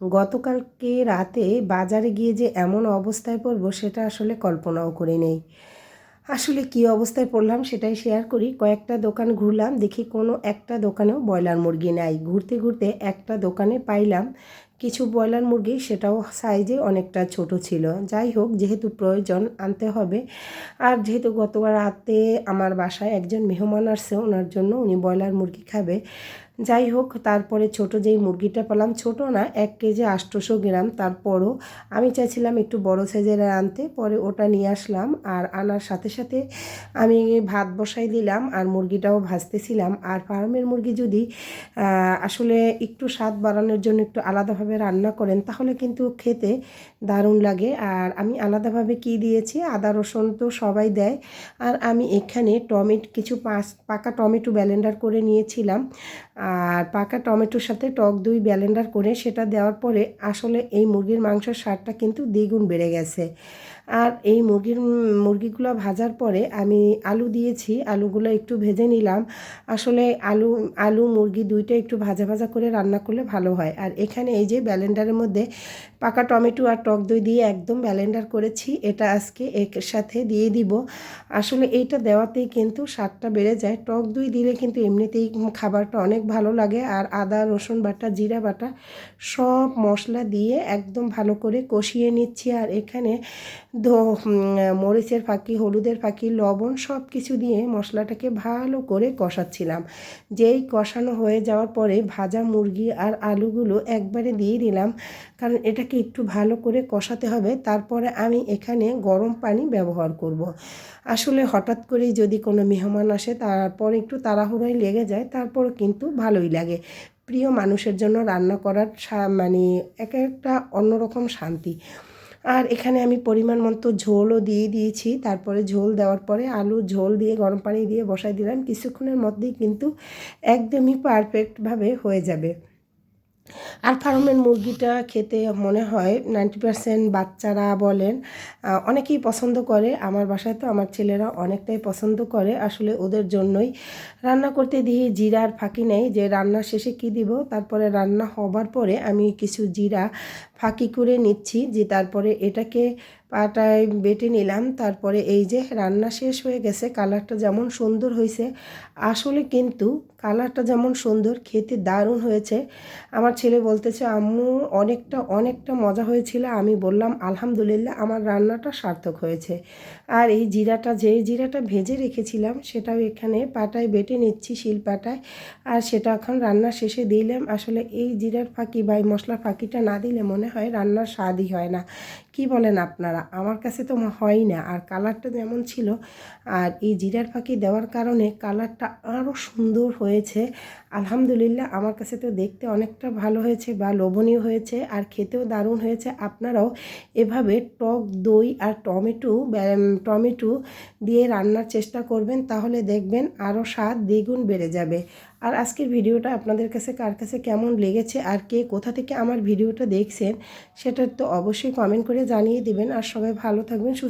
গতকালকে রাতে বাজারে গিয়ে যে এমন অবস্থায় পড়ব, সেটা আসলে কল্পনাও করে নেই। আসলে কি অবস্থায় পড়লাম সেটাই শেয়ার করি। কয়েকটা দোকান ঘুরলাম, দেখি কোনো একটা দোকানেও ব্রয়লার মুরগি নাই। ঘুরতে ঘুরতে একটা দোকানে পাইলাম কিছু ব্রয়লার মুরগি সেটাও সাইজে অনেকটা ছোট ছিল। যাই হোক, যেহেতু প্রয়োজন আনতে হবে। আর যেহেতু গত রাতে আমার বাসায় একজন মেহমান আসছে, ওনার জন্য উনি ব্রয়লার মুরগি খাবে। যাই হোক, তারপরে ছোট যেই মুরগিটা পেলাম, ছোট না, এক কেজি আটশোশো গ্রাম। তারপরও আমি চাইছিলাম একটু বড় সাইজের আনতে, পরে ওটা নিয়ে আসলাম। আর আনার সাথে সাথে আমি ভাত বসাই দিলাম আর মুরগিটাও ভাজতেছিলাম। আর ফার্মের মুরগি যদি আসলে একটু স্বাদ বাড়ানোর জন্য একটু আলাদাভাবে রান্না করেন, তাহলে কিন্তু খেতে দারুণ লাগে। আর আমি আলাদাভাবে কি দিয়েছি? আদা, রসুন তো সবাই দেয়। আর আমি এখানে টমেটো, কিছু পাকা টমেটো ব্যালেন্ডার করে নিয়েছিলাম। আর পাকা টমেটোর সাথে টক দুই ব্যালেন্ডার করে সেটা দেওয়ার পরে আসলে এই মুরগির মাংসের স্বাদটা কিন্তু দ্বিগুণ বেড়ে গেছে। আর এই মুরগির, মুরগিগুলো ভাজার পরে আমি আলু দিয়েছি, আলুগুলো একটু ভেজে নিলাম। আসলে আলু আলু, মুরগি দুইটা একটু ভাজা ভাজা করে রান্না করলে ভালো হয়। আর এখানে এই যে ব্যালেন্ডারের মধ্যে পাকা টমেটো আর টক দই দিয়ে একদম ব্যালেন্ডার করেছি, এটা আজকে এর সাথে দিয়ে দিব। আসলে এইটা দেওয়াতেই কিন্তু স্বাদটা বেড়ে যায়। টক দই দিলে কিন্তু এমনিতেই খাবারটা অনেক ভালো লাগে। আর আদা, রসুন বাটা, জিরা বাটা সব মশলা দিয়ে একদম ভালো করে কষিয়ে নিচ্ছি। আর এখানে মরিচের ফাঁকি, হলুদের ফাঁকি, লবণ সব কিছু দিয়ে মশলাটাকে ভালো করে কষাচ্ছিলাম। যেই কষানো হয়ে যাওয়ার পরে ভাজা মুরগি আর আলুগুলো একবারে দিয়ে দিলাম, কারণ এটাকে একটু ভালো করে কষাতে হবে। তারপরে আমি এখানে গরম পানি ব্যবহার করব। আসলে হঠাৎ করেই যদি কোনো মেহমান আসে, তারপর একটু তাড়াহুড়োয় লেগে যায়, তারপর কিন্তু ভালোই লাগে। প্রিয় মানুষের জন্য রান্না করার মানে এক একটা অন্যরকম শান্তি। আর এখানে আমি পরিমাণ মতো ঝোলও দিয়ে দিয়েছি। তারপরে ঝোল দেওয়ার পরে আলু, ঝোল দিয়ে, গরম পানি দিয়ে বসাই দিলাম। কিছুক্ষণের মধ্যেই কিন্তু একদমই পারফেক্টভাবে হয়ে যাবে। আর ফার্মের মুরগিটা খেতে মনে হয় নাইনটি পারসেন্ট বাচ্চারা বলেন অনেকেই পছন্দ করে। আমার বাসায় তো আমার ছেলেরা অনেকটাই পছন্দ করে। আসলে ওদের জন্যই রান্না করতে দিয়ে জিরার ফাঁকি নেই যে রান্নার শেষে কি দিব। তারপরে রান্না হবার পরে আমি কিছু জিরা ফাঁকি করে নিচ্ছি যে তারপরে এটাকে পাটায় বেটে নিলাম, তারপরে এই যে রান্না শেষ হয়ে গেছে, কালারটা যেমন সুন্দর হয়েছে। আসলে কিন্তু কালারটা যেমন সুন্দর, খেতে দারুণ হয়েছে। আমার ছেলে বলতেছে, আম্মু, অনেকটা অনেকটা মজা হয়েছিল। আমি বললাম, আলহামদুলিল্লাহ, আমার রান্নাটা সার্থক হয়েছে। আর এই জিরাটা, যে জিরাটা ভেজে রেখেছিলাম, সেটাও এখানে পাটায় বেটে নিচ্ছি, শিল পাটায়। আর সেটা এখন রান্না শেষে দিলাম। আসলে এই জিরার ফাঁকি বা এই মশলার ফাঁকিটা না দিলে মনে হয় রান্নার স্বাদই হয় না। কি বলেন আপনারা? আমার কাছে তো হয় না। আর কালারটা যেমন ছিল। আর এই জিরার ফাঁকি দেওয়ার কারণে কালারটা আরও সুন্দর হয়েছে। আলহামদুলিল্লাহ আমার কাছে তো দেখতে অনেকটা ভালো হয়েছে বা লোভনীয় হয়েছে আর খেতেও দারুণ হয়েছে। আপনারাও এভাবে টক দই আর টমেটো টমেটো দিয়ে রান্নার চেষ্টা করবেন, তাহলে দেখবেন আরও স্বাদ দ্বিগুণ বেড়ে যাবে। আর আজকের ভিডিওটা আপনাদের কাছে কার কাছে কেমন লেগেছে আর কে কোথা থেকে আমার ভিডিওটা দেখছেন, সেটা তো অবশ্যই কমেন্ট করে জানিয়ে দেবেন। আর সবাই ভালো থাকবেন, সুস্থ